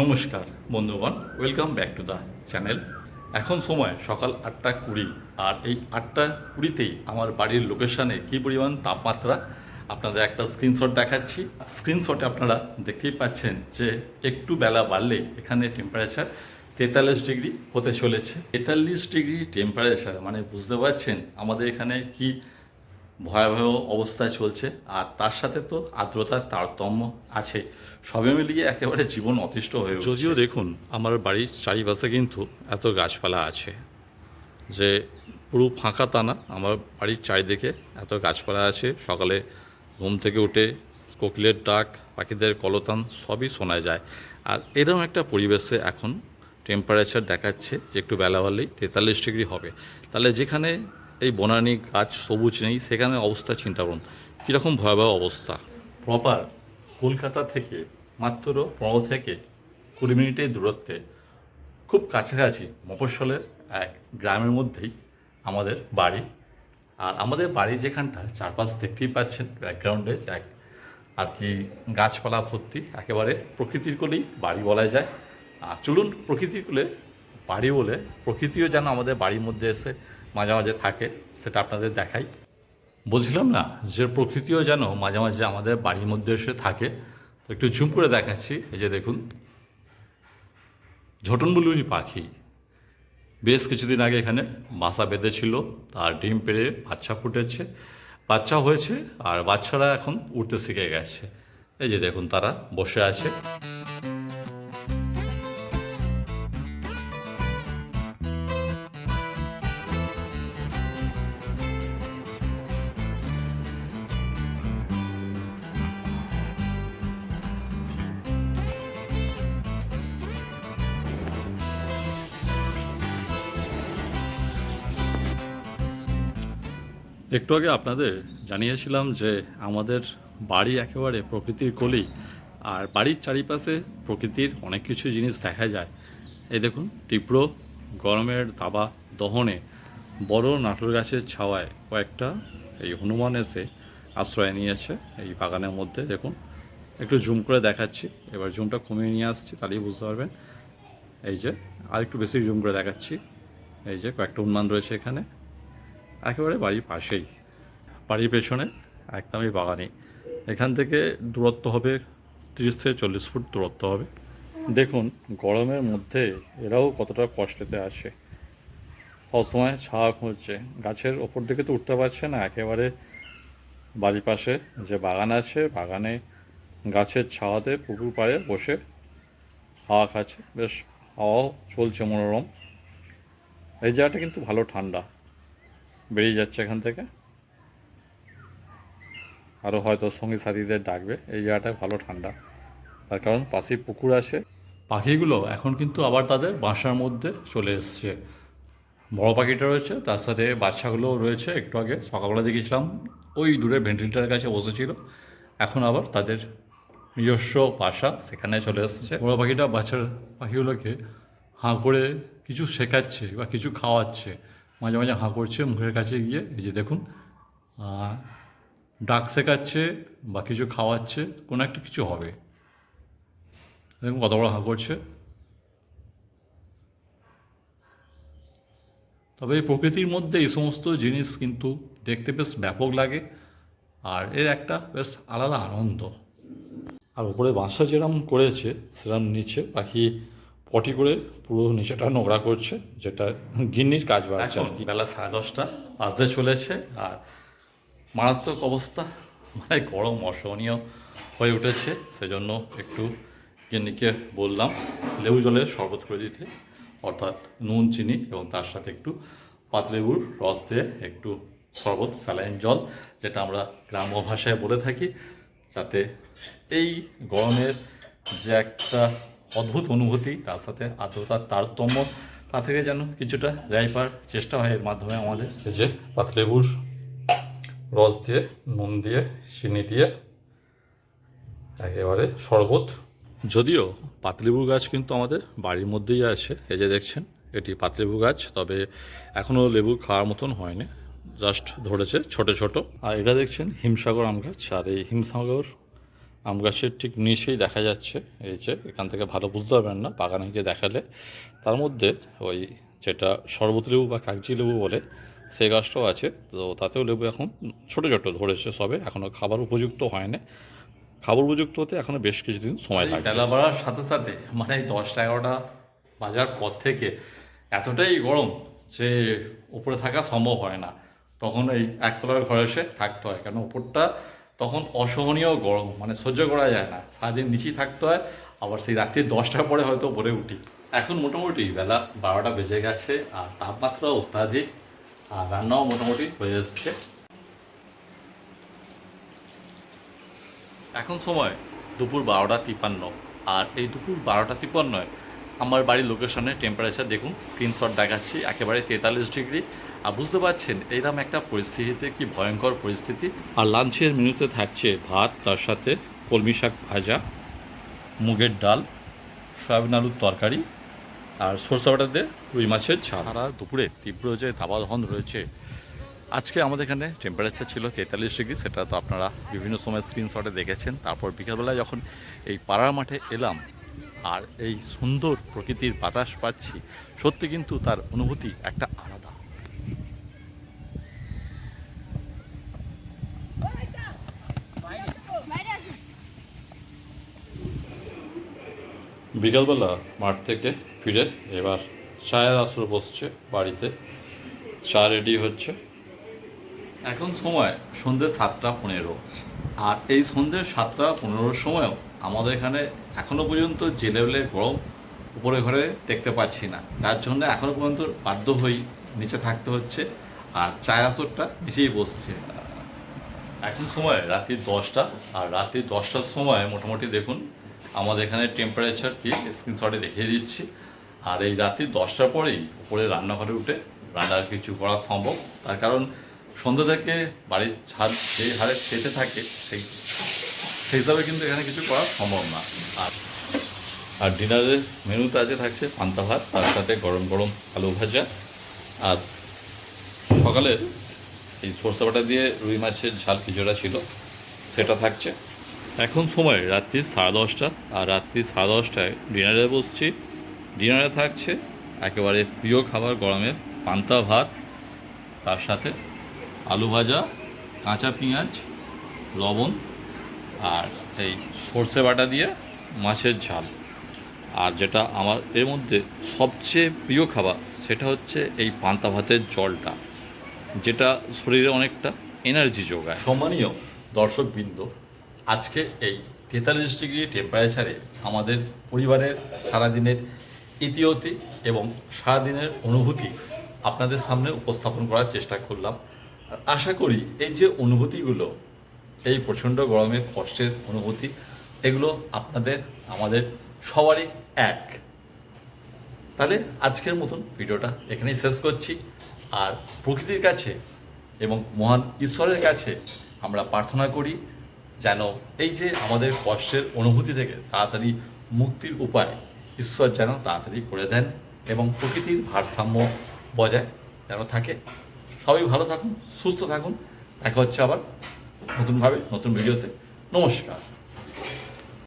নমস্কার, বন্ধুগণ। Welcome back to the channel এখন সময় সকাল আটটা কুড়ি, আর এই আটটা কুড়িতেই আমার বাড়ির লোকেশানে কী পরিমাণ তাপমাত্রা, আপনাদের একটা স্ক্রিনশট দেখাচ্ছি। স্ক্রিনশটে আপনারা দেখতেই পাচ্ছেন যে একটু বেলা বাড়লে এখানে টেম্পারেচার তেতাল্লিশ ডিগ্রি হতে চলেছে। তেতাল্লিশ ডিগ্রি টেম্পারেচার মানে বুঝতে পারছেন আমাদের এখানে কি ভয়াবহ অবস্থায় চলছে আর তার সাথে তো আর্দ্রতার তারতম্য আছে। সবে মিলিয়ে একেবারে জীবন অতিষ্ঠ হয়ে যদিও দেখুন, আমার বাড়ির চারিপাশে কিন্তু এত গাছপালা আছে যে পুরো ফাঁকা তা না। আমার বাড়ির চারিদিকে এত গাছপালা আছে। সকালে ঘুম থেকে উঠে কোকিলের ডাক, পাখিদের কলতান সবই শোনা যায়। আর এরকম একটা পরিবেশে এখন টেম্পারেচার দেখাচ্ছে যে একটু বেলা বাড়লেই তেতাল্লিশ ডিগ্রি হবে। তাহলে যেখানে এই বনানী গাছ সবুজ নেই, সেখানে অবস্থা চিন্তা করুন। কীরকম ভয়াবহ অবস্থা। প্রপার কলকাতা থেকে মাত্র পনেরো থেকে কুড়ি মিনিটের দূরত্বে, খুব কাছাকাছি মফস্বলের এক গ্রামের মধ্যেই আমাদের বাড়ি। আর আমাদের বাড়ি যেখানটা, চারপাশ দেখতেই পাচ্ছেন ব্যাকগ্রাউন্ডে এক আর কি গাছপালা ভর্তি, একেবারে প্রকৃতির কোলেই বাড়ি বলা যায়। আর চলুন প্রকৃতির কোলে, বাড়ি বলে প্রকৃতিও যেন আমাদের বাড়ির মধ্যে এসে মাঝে মাঝে থাকে, সেটা আপনাদের দেখাই। বলছিলাম না যে প্রকৃতিও যেন মাঝে মাঝে আমাদের বাড়ির মধ্যে এসে থাকে। তো একটু জুম করে দেখাচ্ছি, এই যে দেখুন। ঝটনবুলুনি পাখি। বেশ কিছুদিন আগে এখানে বাসা বেঁধেছিল, তার ডিম পেড়ে বাচ্চা ফুটেছে, বাচ্চা হয়েছে, আর বাচ্চারা এখন উঠতে শিখে গেছে। এই যে দেখুন, তারা বসে আছে। একটু আগে আপনাদের জানিয়েছিলাম যে আমাদের বাড়ি একেবারে প্রকৃতির কোলেই আর বাড়ির চারিপাশে প্রকৃতির অনেক কিছু জিনিস দেখা যায়। এই দেখুন, তীব্র গরমের দাবা দহনে বড় নাটোর গাছের ছাওয়ায় কয়েকটা এই হনুমান এসে আশ্রয় নিয়েছে এই বাগানের মধ্যে। দেখুন, একটু জুম করে দেখাচ্ছি। এবার জুমটা কমিয়ে নিয়ে আসছি, তাহলেই বুঝতে পারবেন। এই যে আর একটু বেশি জুম করে দেখাচ্ছি। এই যে, কয়েকটা হনুমান রয়েছে এখানে। একেবারে বাড়ির পাশেই। বাড়ির পেছনে একদমই বাগানে এখান থেকে দূরত্ব হবে তিরিশ থেকে চল্লিশ ফুট দূরত্ব হবে। দেখুন, গরমের মধ্যে এরাও কতটা কষ্টেতে আছে। সবসময় ছাওয়া খুঁজছে। গাছের ওপর দিকে তো উঠতে পারছে না। একেবারে বাড়ির পাশে যে বাগান আছে, বাগানে গাছের ছাওয়াতে পুকুর পাড়ে বসে হাওয়া খাচ্ছে। বেশ হাওয়াও চলছে মনোরম। এই জায়গাটা কিন্তু ভালো ঠান্ডা। বেরিয়ে যাচ্ছে এখান থেকে। আরও হয়তো সঙ্গী সাথীদের ডাকবে। এই জায়গাটা ভালো ঠান্ডা। তার কারণ পাশেই পুকুর আছে। পাখিগুলো এখন কিন্তু আবার তাদের বাসার মধ্যে চলে এসছে। বড় পাখিটা রয়েছে, তার সাথে বাচ্চাগুলোও রয়েছে। একটু আগে সকালবেলা দেখেছিলাম, ওই দূরে ভেন্টিলেটারের কাছে বসেছিল। এখন আবার তাদের নিজস্ব বাসা সেখানে চলে এসছে। বড় পাখিটা বাচ্চার পাখিগুলোকে হাঁ করে কিছু শেখাচ্ছে বা কিছু খাওয়াচ্ছে। মাঝে মাঝে হাঁ করছে মুখের কাছে গিয়ে, এই যে দেখুন ডাক শেখাচ্ছে বা কিছু খাওয়াচ্ছে, কোনো একটা কিছু হবে। দেখুন কত বড় হাঁ করছে। তবে এই প্রকৃতির মধ্যে এই সমস্ত জিনিস কিন্তু দেখতে বেশ ব্যাপক লাগে, আর এর একটা বেশ আলাদা আনন্দ। আর উপরে বাসা যেরম করেছে, সেরম নিচে পাখি পটি করে পুরো নিচেটা নোংরা করছে যেটা গিন্নির কাজ বাড়ছে আর কি। বেলা সাড়ে দশটা বাজতে চলেছে আর মারাত্মক অবস্থা। মানে গরম অসহনীয় হয়ে উঠেছে সেজন্য একটু গিন্নিকে বললাম লেবু জলের শরবত করে দিতে অর্থাৎ নুন চিনি এবং তার সাথে একটু পাতলেবুর রস দিয়ে একটু শরবত স্যালাইন জল যেটা আমরা গ্রাম্য ভাষায় বলে থাকি যাতে এই গরমের যে একটা অদ্ভুত অনুভূতি, তার সাথে আর্দ্রতার তারতম্য, তা থেকে যেন কিছুটা রেহাই পাওয়ার চেষ্টা হয় এর মাধ্যমে আমাদের। যে পাতলেবুর রস দিয়ে, নুন দিয়ে, চিনি দিয়ে, একেবারে শরবত। যদিও পাতলেবু গাছ কিন্তু আমাদের বাড়ির মধ্যেই আছে, এই যে দেখছেন, এটি পাতলেবু গাছ, তবে এখনও লেবু খাওয়ার মতন হয়নি, জাস্ট ধরেছে ছোট ছোট। আর এটা দেখছেন হিমসাগর আম গাছ, আর এই হিমসাগর আম গাছের ঠিক নিচেই দেখা যাচ্ছে এই যে এখান থেকে ভালো বুঝতে পারবেন না বাগানে গিয়ে দেখালে। তার মধ্যে ওই যেটা শরবত লেবু বা কাগজি লেবু বলে সেই গাছটাও আছে। তো তাতেও লেবু এখন ছোটো ছোটো ধরেছে সবে এখনও খাবার উপযুক্ত হয়নি। খাবার উপযুক্ত হতে এখনও বেশ কিছুদিন সময় লাগে বেলা বাড়ার সাথে সাথে মানে এই দশটা এগারোটা বাজার পর থেকে এতটাই গরম যে উপরে থাকা সম্ভব হয় না। তখন এই একতলার ঘরে এসে থাকতে হয় কেন উপরটা তখন অসহনীয় গরম মানে সহ্য করা যায় না। সারাদিন নিচেই থাকতে হয় আবার সেই রাত্রি দশটার পরে হয়তো ভরে উঠি। এখন মোটামুটি বেলা বারোটা বেজে গেছে আর তাপমাত্রা অত্যাধিক আর রান্নাও মোটামুটি হয়ে এসছে। এখন সময় দুপুর বারোটা তিপ্পান্ন আর এই দুপুর বারোটা তিপ্পান্নয় আমার বাড়ির লোকেশনে টেম্পারেচার দেখুন স্ক্রিনশট দেখাচ্ছি একেবারে তেতাল্লিশ ডিগ্রি। আর বুঝতে পারছেন এইরকম একটা পরিস্থিতিতে কি ভয়ঙ্কর পরিস্থিতি? আর লাঞ্চের মেনুতে থাকছে ভাত, তার সাথে কলমি শাক ভাজা, মুগের ডাল, সয়াবিন আলুর তরকারি, আর সরষে বাটা দিয়ে রুই মাছের ঝাল। সারা দুপুরে তীব্র যে দাবাধন রয়েছে, আজকে আমাদের এখানে টেম্পারেচার ছিল তেতাল্লিশ ডিগ্রি, সেটা তো আপনারা বিভিন্ন সময় স্ক্রিনশটে দেখেছেন। তারপর বিকেলবেলায় যখন এই পাড়ার মাঠে এলাম, আর এই সুন্দর প্রকৃতির বাতাস পাচ্ছি, সত্যি কিন্তু তার অনুভূতি একটা আলাদা। বিকালবেলা মাঠ থেকে ফিরে এবার চায়ের আসর বসছে বাড়িতে। চা রেডি হচ্ছে। এখন সময় সন্ধ্যে সাতটা পনেরো। আর এই সন্ধ্যে সাতটা পনেরোর সময়ও আমাদের এখানে এখনও পর্যন্ত যে লেভেলে গরম উপরে ঘরে দেখতে পাচ্ছি না। যার জন্য এখনও পর্যন্ত বাধ্য হই নিচে থাকতে হচ্ছে আর চায়ের আসরটা নিচেই বসছে। এখন সময় রাত্রি দশটা আর রাত্রি দশটার সময় মোটামুটি দেখুন আমাদের এখানে টেম্পারেচার কি স্ক্রিনশটে দেখিয়ে দিচ্ছি। আর এই রাত্রি দশটার পরেই উপরে রান্নাঘরে উঠে রান্নার কিছু করা সম্ভব। তার কারণ সন্ধ্যা থেকে বাড়ির ছাদ যে হারে খেতে থাকে, সেই সেই হিসাবে কিন্তু এখানে কিছু করা সম্ভব না। আর আর ডিনারের মেনুতে আজকে থাকছে পান্তা ভাত, তার সাথে গরম গরম আলু ভাজা। আর সকালের এই সরষে বাটা দিয়ে রুই মাছের ঝাল কিছুটা ছিল, সেটা থাকছে। এখন সময়, রাত্রি সাড়ে দশটা, আর রাত্রি সাড়ে দশটায় ডিনারে বসছি। ডিনারে থাকছে একেবারে প্রিয় খাবার গরমের পান্তা ভাত, তার সাথে আলু ভাজা, কাঁচা পেঁয়াজ, লবণ, আর এই সর্ষে বাটা দিয়ে মাছের ঝাল। আর যেটা আমার এর মধ্যে সবচেয়ে প্রিয় খাবার, সেটা হচ্ছে এই পান্তা ভাতের জলটা, যেটা শরীরে অনেকটা এনার্জি যোগায়। সম্মানীয় দর্শকবৃন্দ আজকে এই তেতাল্লিশ ডিগ্রি টেম্পারেচারে আমাদের পরিবারের সারাদিনের ইতিহতি এবং সারাদিনের অনুভূতি আপনাদের সামনে উপস্থাপন করার চেষ্টা করলাম। আশা করি এই যে অনুভূতিগুলো, এই প্রচণ্ড গরমের কষ্টের অনুভূতি, এগুলো আপনাদের, আমাদের সবারই এক। তাহলে আজকের মতন ভিডিওটা এখানেই শেষ করছি। আর প্রকৃতির কাছে এবং মহান ঈশ্বরের কাছে আমরা প্রার্থনা করি। যেন এই যে আমাদের কষ্টের অনুভূতি থেকে তাড়াতাড়ি মুক্তির উপায় ঈশ্বর যেন তাড়াতাড়ি করে দেন এবং প্রকৃতির ভারসাম্য বজায় যেন থাকে। সবাই ভালো থাকুন, সুস্থ থাকুন। দেখা হচ্ছে আবার নতুনভাবে, নতুন ভিডিওতে। নমস্কার।